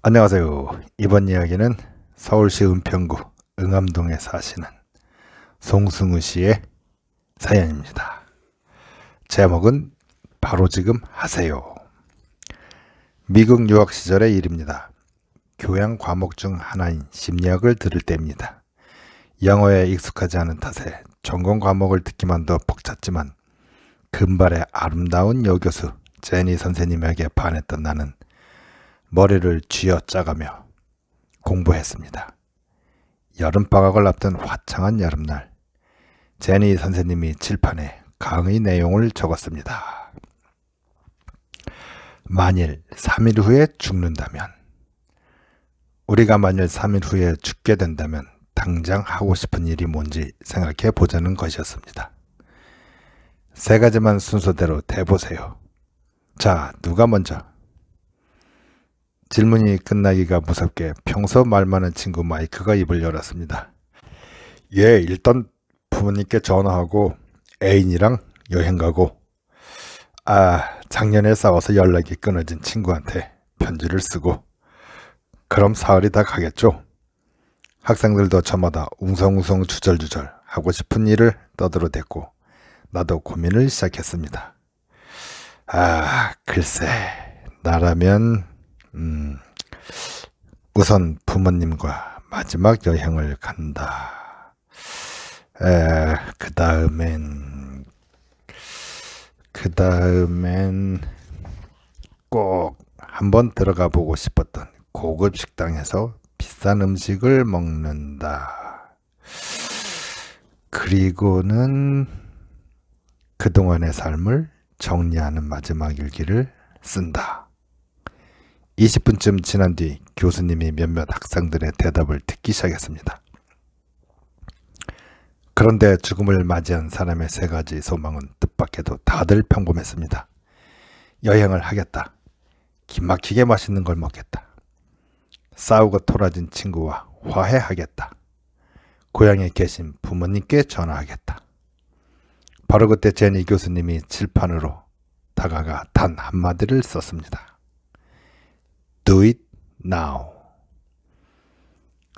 안녕하세요. 이번 이야기는 서울시 은평구 응암동에 사시는 송승우 씨의 사연입니다. 제목은 바로 지금 하세요. 미국 유학 시절의 일입니다. 교양 과목 중 하나인 심리학을 들을 때입니다. 영어에 익숙하지 않은 탓에 전공 과목을 듣기만도 벅찼지만 금발의 아름다운 여교수 제니 선생님에게 반했던 나는 머리를 쥐어 짜가며 공부했습니다. 여름방학을 앞둔 화창한 여름날, 제니 선생님이 칠판에 강의 내용을 적었습니다. 만일 3일 후에 죽는다면, 우리가 만일 3일 후에 죽게 된다면 당장 하고 싶은 일이 뭔지 생각해 보자는 것이었습니다. 세 가지만 순서대로 대보세요. 자, 누가 먼저? 질문이 끝나기가 무섭게 평소 말 많은 친구 마이크가 입을 열었습니다. 예, 일단 부모님께 전화하고 애인이랑 여행 가고 아, 작년에 싸워서 연락이 끊어진 친구한테 편지를 쓰고 그럼 사흘이 다 가겠죠. 학생들도 저마다 웅성웅성 주절주절 하고 싶은 일을 떠들어댔고 나도 고민을 시작했습니다. 아, 글쎄, 나라면 음, 우선 부모님과 마지막 여행을 간다. 에, 그 다음엔, 그 다음엔 꼭 한번 들어가 보고 싶었던 고급 식당에서 비싼 음식을 먹는다. 그리고는 그동안의 삶을 정리하는 마지막 일기를 쓴다. 20분쯤 지난 뒤 교수님이 몇몇 학생들의 대답을 듣기 시작했습니다. 그런데 죽음을 맞이한 사람의 세 가지 소망은 뜻밖에도 다들 평범했습니다. 여행을 하겠다. 기막히게 맛있는 걸 먹겠다. 싸우고 토라진 친구와 화해하겠다. 고향에 계신 부모님께 전화하겠다. 바로 그때 제니 교수님이 칠판으로 다가가 단 한마디를 썼습니다. Do it now.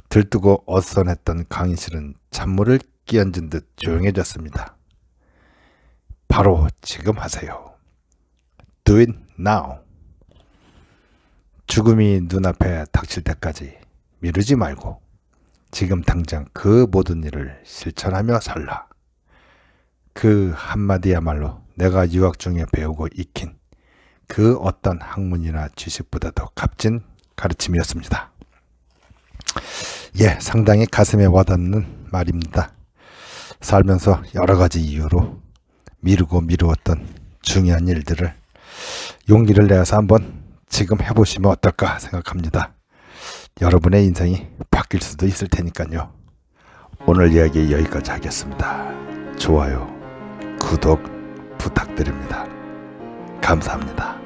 들뜨고 어선했던 강의실은 찬물을 끼얹은 듯 조용해졌습니다. 바로 지금 하세요. Do it now. 죽음이 눈앞에 닥칠 때까지 미루지 말고 지금 당장 그 모든 일을 실천하며 살라. 그 한마디야말로 내가 유학 중에 배우고 익힌 그 어떤 학문이나 지식보다도 값진 가르침이었습니다. 예, 상당히 가슴에 와닿는 말입니다. 살면서 여러 가지 이유로 미루고 미루었던 중요한 일들을 용기를 내어서 한번 지금 해보시면 어떨까 생각합니다. 여러분의 인생이 바뀔 수도 있을 테니까요. 오늘 이야기 여기까지 하겠습니다. 좋아요, 구독 부탁드립니다. 감사합니다.